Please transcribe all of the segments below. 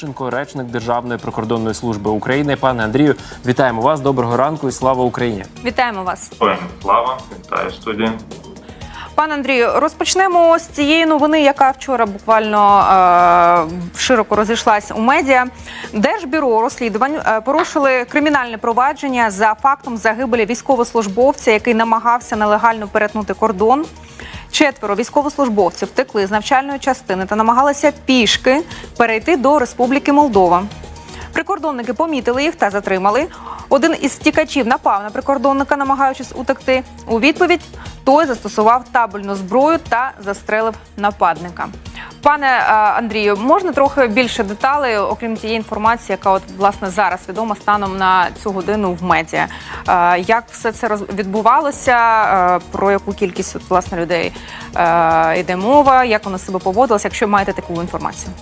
Шенко, речник Державної прикордонної служби України. Пане Андрію, вітаємо вас. Доброго ранку і слава Україні. Вітаємо вас, слава, вітаю студія. пане Андрію. Розпочнемо з цієї новини, яка вчора буквально е, широко розійшлась у медіа. Держбюро розслідувань е, порушили кримінальне провадження за фактом загибелі військовослужбовця, який намагався нелегально перетнути кордон. Четверо військовослужбовців втекли з навчальної частини та намагалися пішки перейти до Республіки Молдова. Прикордонники помітили їх та затримали. Один із втікачів напав на прикордонника, намагаючись утекти. У відповідь той застосував табельну зброю та застрелив нападника. Пане е, Андрію, можна трохи більше деталей, окрім тієї інформації, яка от власне зараз відома станом на цю годину в медіа. Е, Як все це відбувалося? е, Про яку кількість от, власне людей йде мова? Як вони себе поводилися, якщо маєте таку інформацію?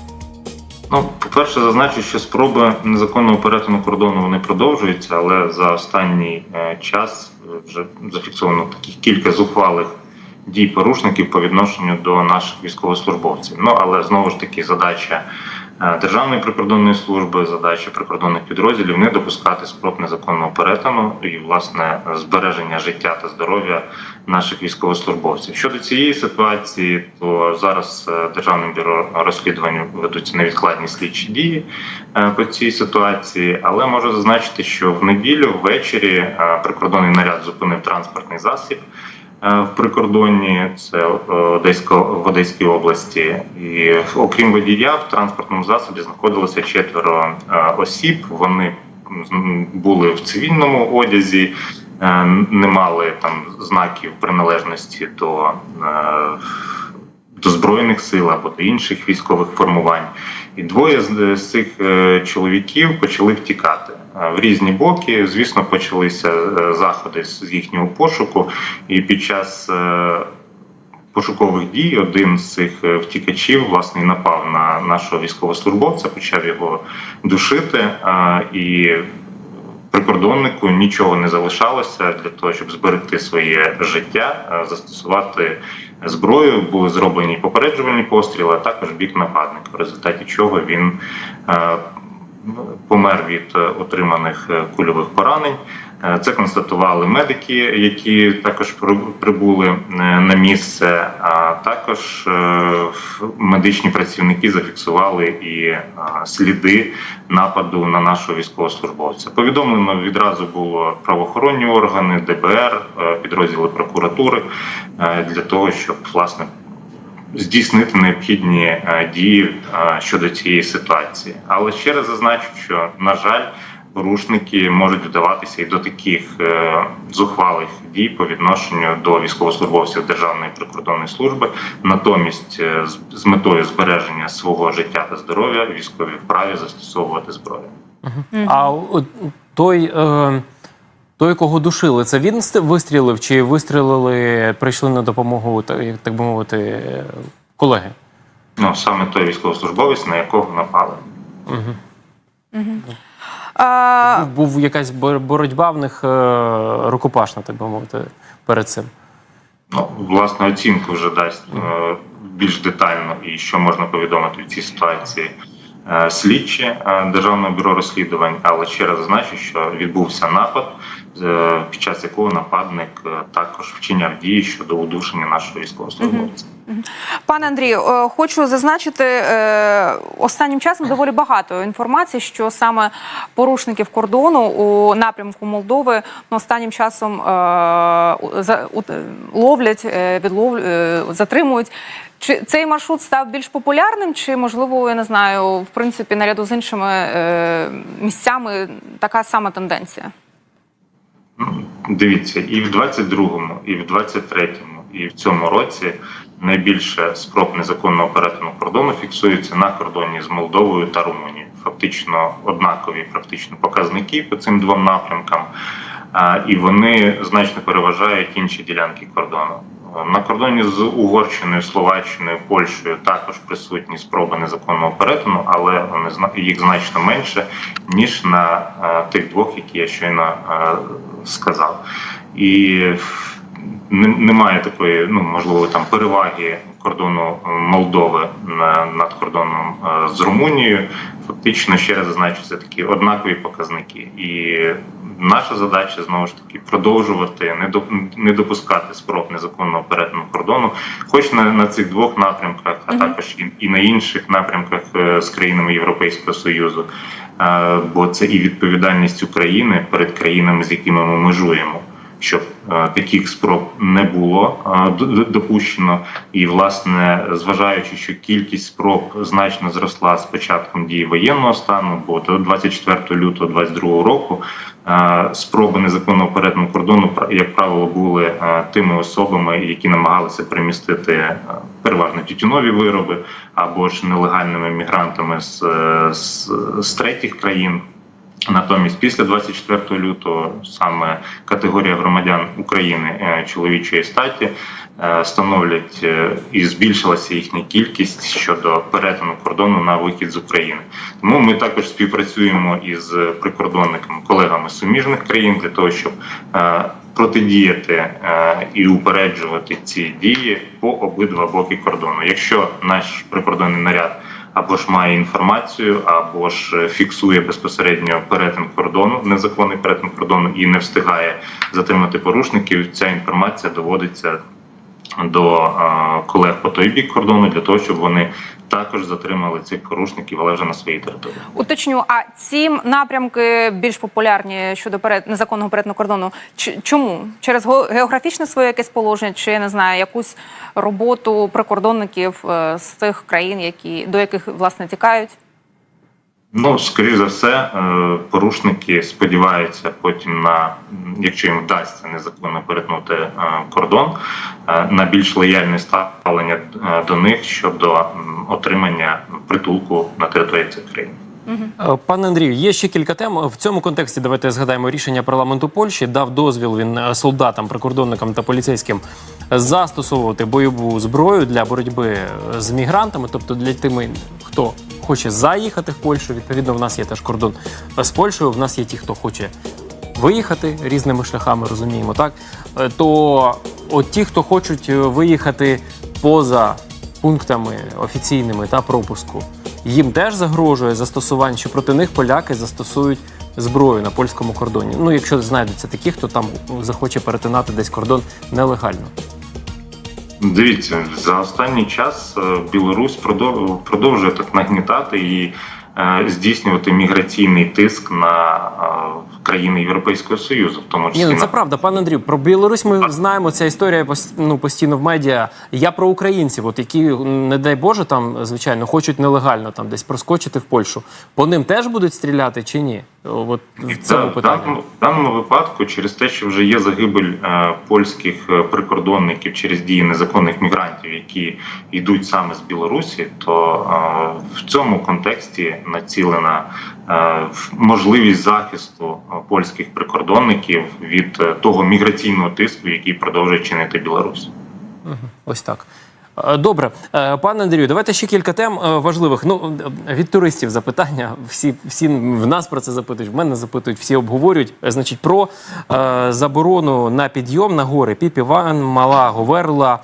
Ну, по-перше, зазначу, що спроби незаконного перетину кордону вони продовжуються, але за останній час вже зафіксовано таких кілька зухвалих дій порушників по відношенню до наших військовослужбовців. Ну але знову ж таки задача е, Державної прикордонної служби, задача прикордонних підрозділів не допускати спроб незаконного перетину і власне збереження життя та здоров'я наших військовослужбовців. Щодо цієї ситуації, то зараз е, державним бюро розслідувань ведуться невідкладні слідчі дії е, по цій ситуації, але можу зазначити, що в неділю ввечері прикордонний наряд зупинив транспортний засіб. Е, В прикордонні це е, Одесько в Одеській області, і окрім водія, в транспортному засобі знаходилося четверо е, осіб. Вони були в цивільному одязі, не мали там знаків приналежності до, до збройних сил або до інших військових формувань. І двоє з, з цих е, чоловіків почали втікати Е, в різні боки. Звісно, почалися е, заходи з їхнього пошуку, і під час е, пошукових дій один з цих е, втікачів власне напав на нашого військовослужбовця, почав його душити е, і. Прикордоннику нічого не залишалося для того, щоб зберегти своє життя, застосувати зброю. Були зроблені попереджувальні постріли, а також бік нападника, в результаті чого він е, помер від е, отриманих е, кульових поранень. Е, Це констатували медики, які також при- прибули е, на місце. А також е, медичні працівники зафіксували і сліди нападу на нашого військовослужбовця. Повідомлено відразу було правоохоронні органи, ДБР, підрозділи прокуратури для того, щоб власне здійснити необхідні дії щодо цієї ситуації. Але ще раз зазначу, що на жаль, порушники можуть вдаватися і до таких е, зухвалих дій по відношенню до військовослужбовців Державної прикордонної служби. Натомість, е, з- метою збереження свого життя та здоров'я, військові вправі застосовувати зброю. А той, е, той, кого душили, це він вистрілив чи вистрілили, прийшли на допомогу, так, би мовити, колеги? Ну саме той військовослужбовець, на якого напали. А, Був, був якась боротьба в них е, рукопашна, так би мовити, перед цим. Ну, власне, оцінку вже дасть е, більш детально і що можна повідомити в цій ситуації. Е, Слідчі е, Державного бюро розслідувань, але ще раз зазначу, що відбувся напад, е, під час якого нападник також вчиняв дії щодо удушення нашого військовослужбовця. Пане Андрію, хочу зазначити останнім часом доволі багато інформації, що саме порушників кордону у напрямку Молдови останнім часом ловлять, відлов, е, затримують. Чи цей маршрут став більш популярним, чи можливо, я не знаю, в принципі, наряду з іншими е, місцями така сама тенденція? Дивіться, і в 22-му, і в 23-му, і в цьому році найбільше спроб незаконного перетину кордону фіксується на кордоні з Молдовою та Румунією. Фактично однакові практично показники по цим двом напрямкам, і вони значно переважають інші ділянки кордону. На кордоні з Угорщиною, Словаччиною, Польщею також присутні спроби незаконного перетину, але вони їх значно менше ніж на е, тих двох, які я щойно е, сказав. І немає такої, ну можливо, там переваги кордону е, Молдови на- над кордоном е, з Румунією. Фактично, ще раз зазначу, це такі однакові показники. І наша задача знову ж таки продовжувати не доп- не допускати спроб незаконного перетину кордону, хоч на, на цих двох напрямках, а також і, і на інших напрямках е, з країнами Європейського Союзу. Е, Бо це і відповідальність України перед країнами, з якими ми межуємо. Щоб е, таких спроб не було е, допущено, і власне, зважаючи, що кількість спроб значно зросла з початком дії воєнного стану, бо до 24 лютого 2022 року е, спроби незаконного перетину кордону, як правило, були тими особами, які намагалися примістити переважно тютюнові вироби або ж нелегальними мігрантами з, з, з третіх країн. Натомість, після 24 лютого саме категорія громадян України е, чоловічої статі е, становлять е, і збільшилася їхня кількість щодо перетину кордону на вихід з України. Тому ми також співпрацюємо із прикордонниками, колегами суміжних країн для того, щоб протидіяти і упереджувати ці дії по обидва боки кордону. Якщо наш прикордонний наряд або ж має інформацію, або ж е, фіксує безпосередньо перетин кордону, незаконний перетин кордону і не встигає затримати порушників. Ця інформація доводиться до е, колег по той бік кордону для того, щоб вони також затримали цих порушників, але вже на своїй території. Уточню, а ці напрямки більш популярні щодо перед незаконного перетину кордону. Ч- Чому? Через географічне своє якесь положення, чи я не знаю, якусь роботу прикордонників е, з тих країн, які до яких власне тікають? Ну, скоріш за все, е, порушники сподіваються потім на, якщо їм вдасться незаконно перетнути е, кордон, е, на більш лояльне ставлення до них щодо отримання притулку на території цих країн. Е, Пане Андрію, є ще кілька тем. В цьому контексті давайте згадаємо рішення парламенту Польщі. Дав дозвіл він е, солдатам, прикордонникам та поліцейським застосовувати бойову зброю для боротьби е, з мігрантами, тобто для тими, хто хоче заїхати в Польщу. Відповідно, в нас є теж кордон з Польщею. В нас є ті, хто хоче виїхати різними шляхами, розуміємо, так то от ті, хто хочуть виїхати поза пунктами офіційними та пропуску, їм теж загрожує застосування, що проти них поляки застосують зброю на польському кордоні. Ну, якщо знайдеться такі, хто там захоче перетинати десь кордон нелегально. Дивіться, за останній час е, Білорусь продов- продовжує так нагнітати і е, здійснювати міграційний тиск на е, країни Європейського Союзу, в тому числі Ні, ну це правда, пане Андрію. Про Білорусь ми знаємо. Ця історія ну, постійно в медіа. Я про українців, от які, не дай Боже, там звичайно хочуть нелегально там десь проскочити в Польщу. По ним теж будуть стріляти чи ні? От в цьому питанні. в даному випадку, через те, що вже є загибель е, польських е, прикордонників через дії незаконних мігрантів, які йдуть саме з Білорусі, то е, в цьому контексті націлена можливість захисту е, польських прикордонників від е, того міграційного тиску, який продовжує чинити Білорусь. Ось так. Е, Добре, Е, пане Андрію, давайте ще кілька тем е, важливих. Ну е, від туристів запитання. Всі, всі в нас про це запитують, в мене запитують, всі обговорюють. Е, Значить, про е, заборону на підйом на гори Піпіван, Мала Говерла.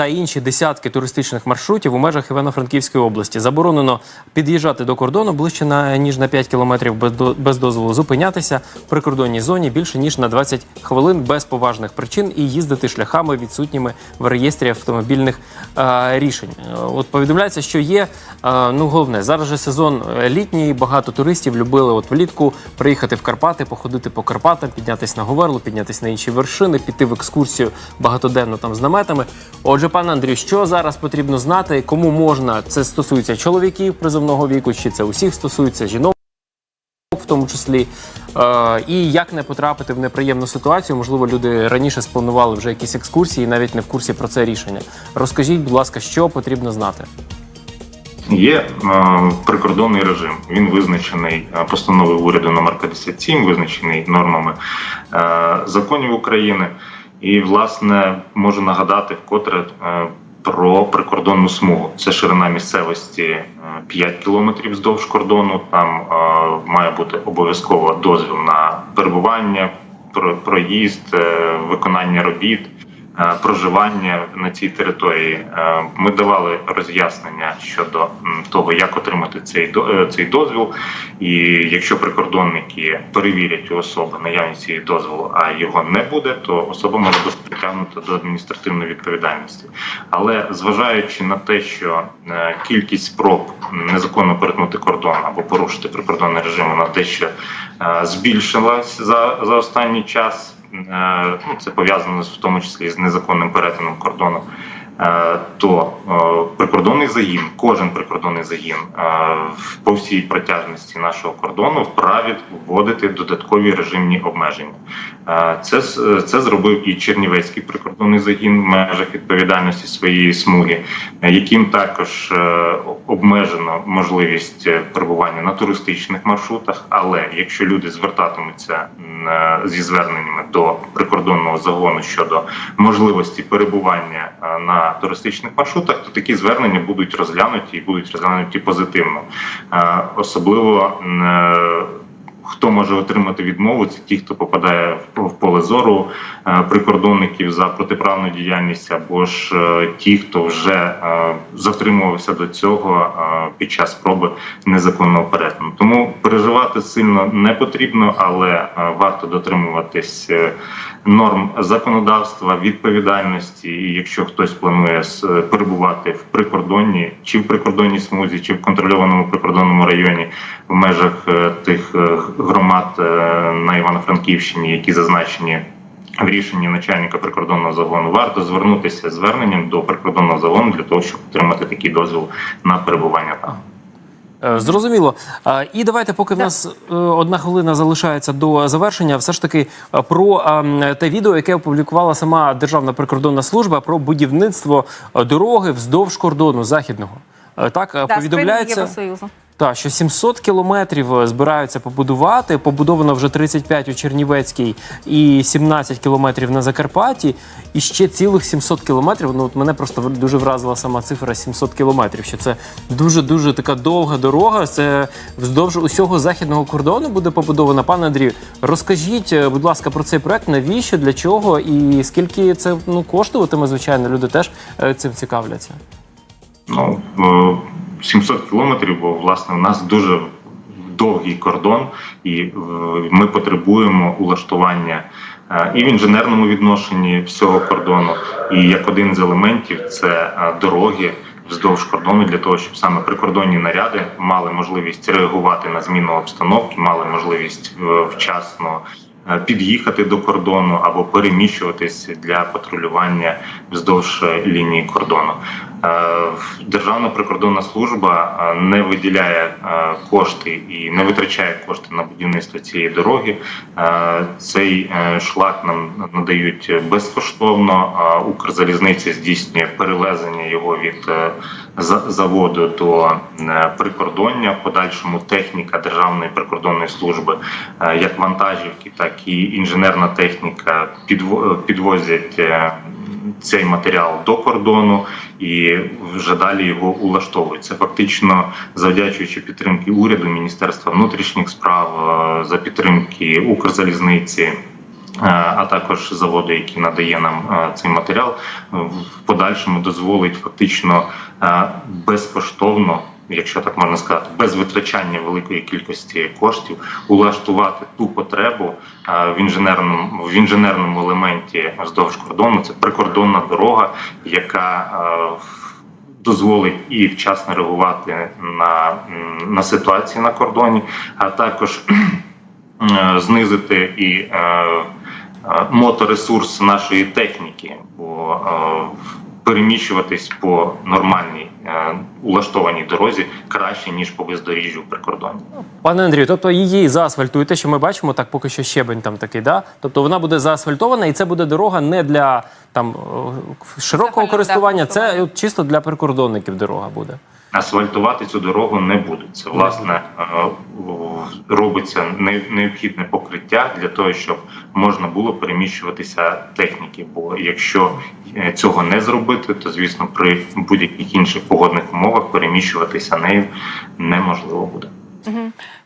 Та інші десятки туристичних маршрутів у межах Івано-Франківської області заборонено під'їжджати до кордону ближче на ніж на 5 кілометрів без, дозволу, зупинятися в прикордонній зоні більше ніж на 20 хвилин без поважних причин і їздити шляхами відсутніми в реєстрі автомобільних е, рішень. От повідомляється, що є е, ну головне зараз же сезон е, літній. Багато туристів любили от влітку приїхати в Карпати, походити по Карпатам, піднятися на Говерлу, піднятися на інші вершини, піти в екскурсію багатоденно там з наметами. Отже, пане Андрію, що зараз потрібно знати, кому можна це стосується чоловіків призовного віку, чи це усіх стосується жінок? В тому числі, е, і як не потрапити в неприємну ситуацію. Можливо, люди раніше спланували вже якісь екскурсії, навіть не в курсі про це рішення. Розкажіть, будь ласка, що потрібно знати? Є е, прикордонний режим. Він визначений е, постановою уряду номер 57, визначений нормами е, законів України. І, власне, можу нагадати вкотре е, про прикордонну смугу. Це ширина місцевості е, 5 кілометрів вздовж кордону. Там е, має бути обов'язково дозвіл на перебування, про- проїзд, е, виконання робіт. Е, проживання на цій території. Е, Ми давали роз'яснення щодо того, як отримати цей е, цей дозвіл. І якщо прикордонники перевірять у особи наявність цієї дозволу, а його не буде, то особа може бути притягнута до адміністративної відповідальності. Але зважаючи на те, що кількість спроб незаконно перетнути кордон або порушити прикордонний режим вона дещо збільшилась за, за останній час. Е, Ну, це пов'язано в тому числі з незаконним перетином кордону. Е, То е, прикордонний загін, кожен прикордонний загін е, по всій протяжності нашого кордону вправі вводити додаткові режимні обмеження. Це це зробив і Чернівецький прикордонний загін в межах відповідальності своєї смуги, яким також обмежено можливість перебування на туристичних маршрутах. Але якщо люди звертатимуться зі зверненнями до прикордонного загону щодо можливості перебування е, туристичних маршрутах, то такі звернення будуть розглянуті і будуть розглянуті позитивно, Е, особливо. е, Хто може отримати відмову? Це ті, хто попадає в поле зору е, прикордонників за протиправну діяльність, або ж ті, хто вже затримувався до цього під час спроби незаконного перетину. Тому переживати сильно не потрібно, але варто дотримуватись норм законодавства, відповідальності. І якщо хтось планує перебувати в прикордонні чи в прикордонній смузі, чи в контрольованому прикордонному районі в межах е, тих е, громад е, на Івано-Франківщині, які зазначені. В рішенні начальника прикордонного загону варто звернутися зверненням до прикордонного загону для того, щоб отримати такий дозвіл на перебування там. Е, Зрозуміло. І давайте, поки в нас е, одна хвилина залишається до завершення, все ж таки е, про е, те відео, яке опублікувала сама Державна прикордонна служба про будівництво дороги вздовж кордону західного. Так Да, повідомляється. Євросоюзу. Так, що 700 кілометрів е, збираються побудувати. Побудовано вже 35 у Чернівецькій і 17 кілометрів на Закарпатті. І ще цілих 700 кілометрів. Ну от мене просто дуже вразила сама цифра 700 кілометрів. Що це дуже дуже така довга дорога. Це вздовж усього західного кордону буде побудована. Пане Андрію, розкажіть, е, будь ласка, про цей проект. Навіщо, для чого і скільки це ну коштуватиме? Звичайно, люди теж е, цим цікавляться. Ну е, 700 кілометрів, бо власне у нас дуже довгий кордон, і е, ми потребуємо улаштування е, і в інженерному відношенні всього кордону, і як один з елементів це е, дороги. Вздовж кордону для того, щоб саме прикордонні наряди мали можливість реагувати на зміну обстановки, мали можливість вчасно під'їхати до кордону або переміщуватись для патрулювання вздовж лінії кордону. Е, Державна прикордонна служба е, не виділяє е, кошти і не витрачає кошти на будівництво цієї дороги. Цей шлак нам надають безкоштовно. Укрзалізниця здійснює перевезення його від заводу до прикордоння. Подальшому техніка Державної прикордонної служби, як вантажівки, так і інженерна техніка підво- підвозять цей матеріал до кордону і вже далі його улаштовується. Фактично завдячуючи підтримки уряду, Міністерства внутрішніх справ, е, за підтримки Укрзалізниці. е, А також заводу, який надає нам е, цей матеріал, в подальшому дозволить фактично безкоштовно, якщо так можна сказати, без витрачання великої кількості коштів, улаштувати ту потребу е, в інженерному в інженерному елементі вздовж кордону. Це прикордонна дорога, яка е, дозволить і вчасно реагувати на, на ситуації на кордоні, а також е, знизити і моторесурс нашої техніки, бо переміщуватись по нормальній улаштованій дорозі краще ніж по бездоріжжю в прикордоні. Пане Андрію, тобто її заасфальтуєте, що ми бачимо, так поки що щебень там такий, да? Тобто вона буде заасфальтована, і це буде дорога не для там е, широкого Загального, користування, да, це от чисто для прикордонників дорога буде. Асфальтувати цю дорогу не будуть. Це власне е, робиться необхідне покриття для того, щоб можна було переміщуватися техніки. Бо якщо е, цього не зробити, то звісно при будь-яких інших погодних умовах переміщуватися нею неможливо буде.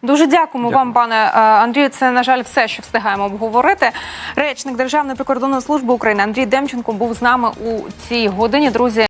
Дуже дякуємо Дякую. вам, пане е, Андрію. Це на жаль все, що встигаємо обговорити. Речник Державної прикордонної служби України Андрій Демченко був з нами у цій годині. Друзі.